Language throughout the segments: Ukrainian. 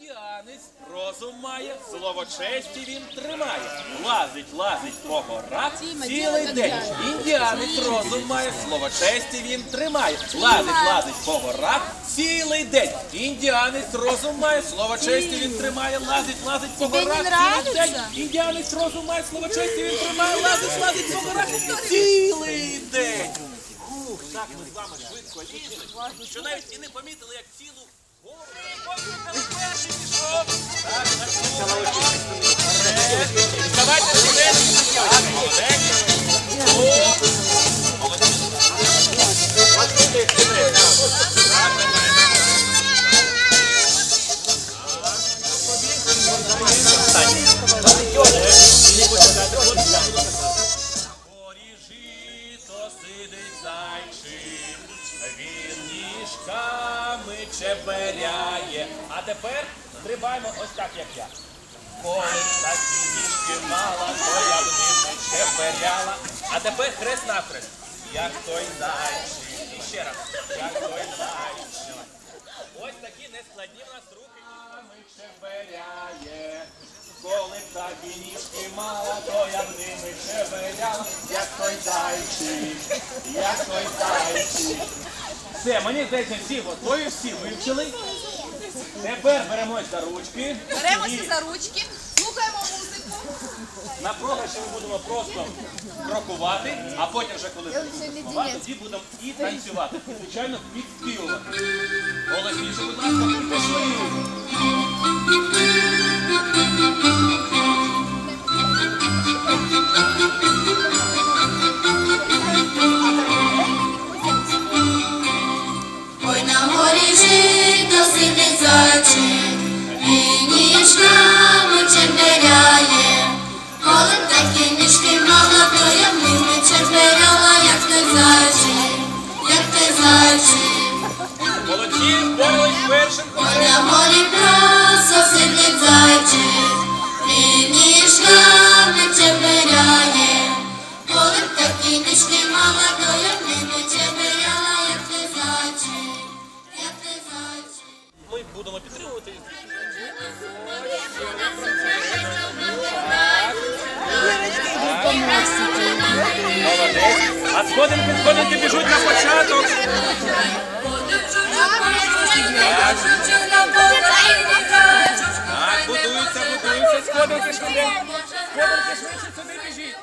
Індіанець розум має, слово честі він тримає. Лазить, лазить по горах цілий день. Індіанець розум має, слово честі він тримає. Лазить, лазить по горах цілий день. Індіанець розум має, слово честі він тримає. Лазить, лазить по горах цілий день. Індіанець розум має, слово честі він тримає. Лазить, лазить по горах цілий день. Ух, так ми з вами швидко їздили, що навіть і не помітили, як цілу гору покликали Çalavuk. Чеберяє. А тепер стрибаємо ось так, як я. Коли такі ніжки мала, то я б ними чеберяла. А тепер хрест навхрест. Як той зайчик. І ще раз. Як той зайчик. Ось такі нескладні в нас рухи. Ми чеберяє. Коли такі ніжки мала, то я б ними чеберяла. Як той зайчик. Як той зайчик. Все, мені здається, всі готові, всі вивчили. Тепер беремось за ручки. Беремося І за ручки, слухаємо музику. на програші ми будемо просто крокувати, а потім вже коли крокувати, тоді будемо і танцювати. І, звичайно, підспівувати. Голосніше, будь ласка, А сходинки, сходинки біжуть на початок. Так, будуються, будуються, сходинки швиденько. Сходинки швидше сюди біжіть.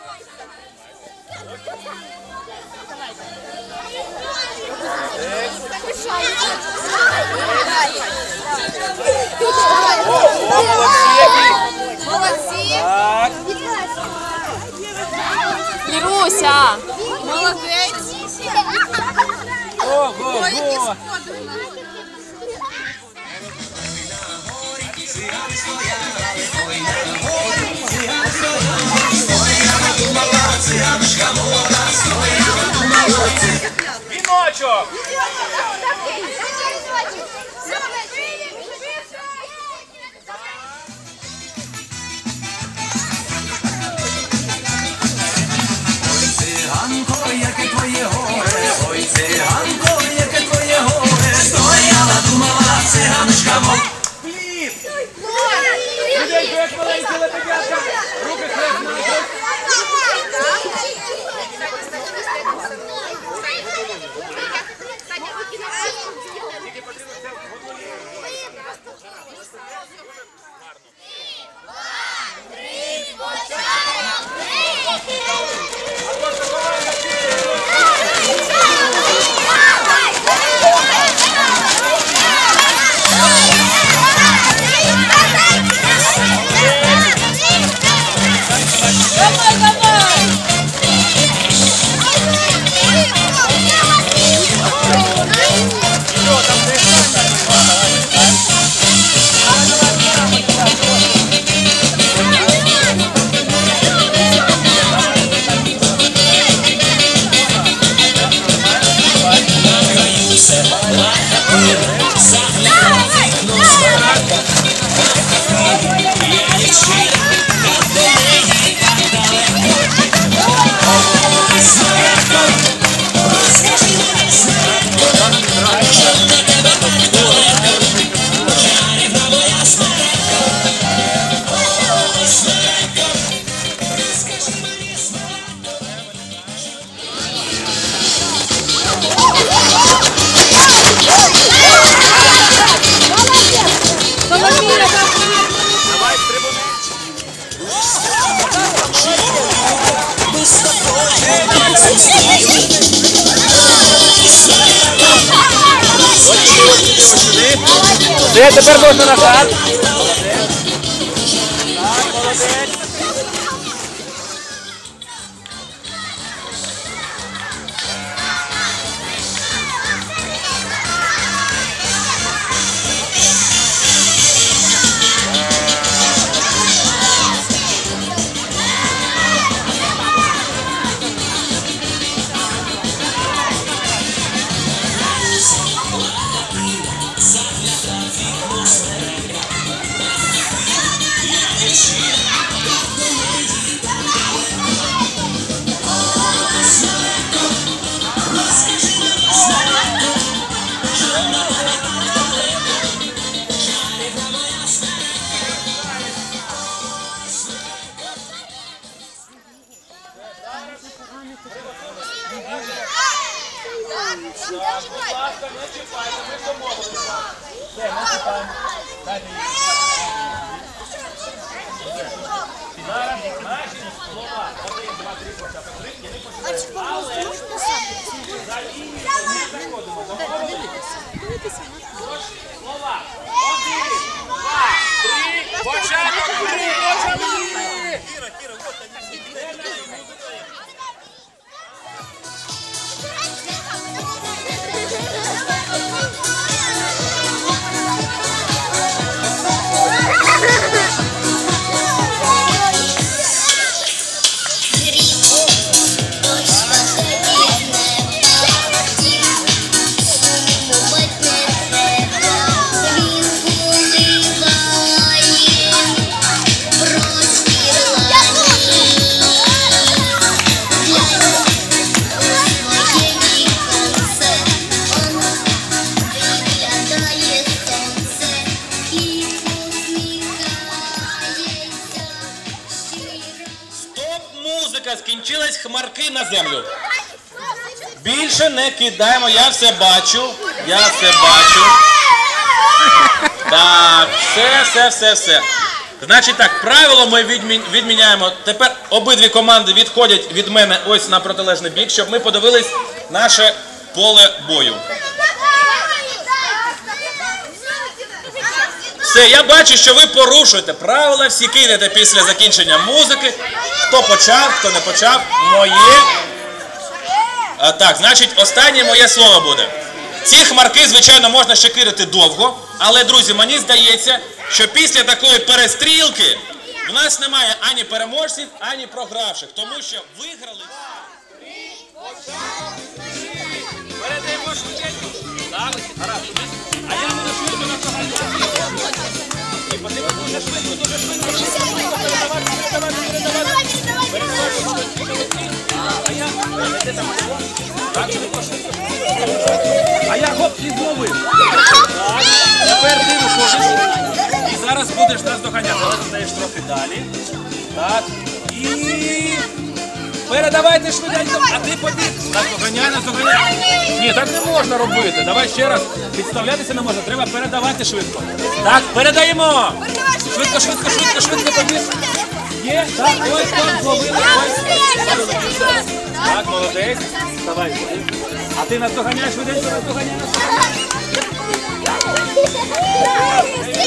Lihat, teper bos, anak-anak. Будь ласка, не чіпайте, ми домовилися. Все, не чіпаємо. Далі. Зараз наші слова. Один, два, три, початок. Три, і ми починаємо. Але за лінію не заходимо. Домовилися? Слова. Один, два, три, початок. Три, почали. Музика, скінчилась хмарки на землю. Більше не кидаємо, я все бачу. Я все бачу. Так, все, все, все, все. Значить так, правило ми відмі- відміняємо. Тепер обидві команди відходять від мене ось на протилежний бік, щоб ми подивились наше поле бою. Все, я бачу, що ви порушуєте правила, всі кинете після закінчення музики. Хто почав, хто не почав, моє. А, так, значить, останнє моє слово буде. Ці хмарки, звичайно, можна ще кидати довго, але, друзі, мені здається, що після такої перестрілки в нас немає ані переможців, ані програвших, тому що виграли. Передаємо швиденько. Так, гаразд. А я буду швидко напрогадати. І потрібно дуже швидко, дуже швидко, А я гоп і зловив. Тепер ти виходиш. І зараз будеш нас доганяти. Але трохи далі. Так, і... Передавайте швиденько, а ти побіг. Так, доганяй нас, доганяй. Ні, так не можна робити. Давай ще раз. Підставлятися не можна, треба передавати швидко. Так, передаємо. Швидко, швидко, швидко, швидко побіг. Є, так, ось там зловили, ось. Так, молодець. Давай. А ти нас доганяєш швиденько, нас доганяєш. Ось,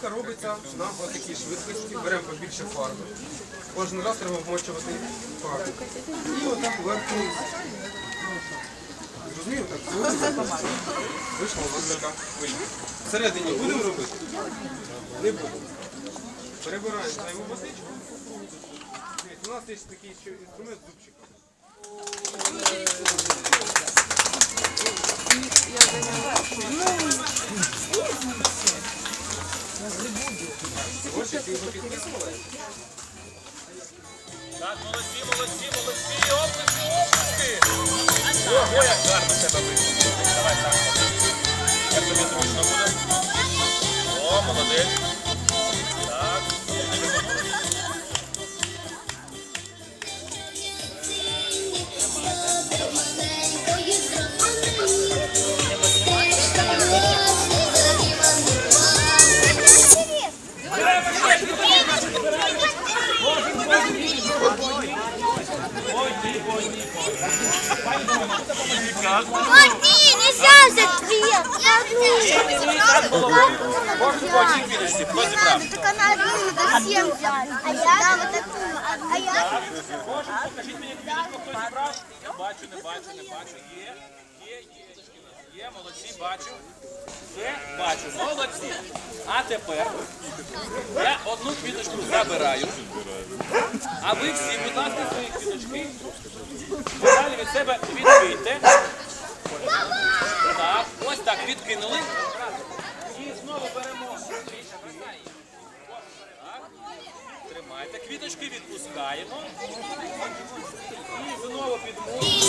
Хвилька робиться на отакій швидкості, беремо побільше фарби. Кожен раз треба вмочувати фарбу. І отак вверх вниз. Зрозуміло так? Вийшла у. Всередині будемо робити? Не будемо. Перебираємо займу водичку. У нас є такий ще інструмент зубчик. Так, молодці, молодці, молодці, оплески, оплески. Ого, як гарно в тебе. Давай так. Як тобі зручно буде? О, молодець. Можеш по одній квіточці, хто зібрав? Так она одну надо всем взять. А я? Вот таку. А я? Покажіть мені книжку, хто зібрав? Бачу, не бачу, не бачу. Є, є, є. Є, молодці, бачу. Все, бачу, молодці. А тепер я одну квіточку забираю. А ви всі, будь ласка, свої квіточки. Далі від себе відкрийте. Так, ось так відкинули. І знову беремо. Тримайте. Квіточки відпускаємо. І знову підмовимо.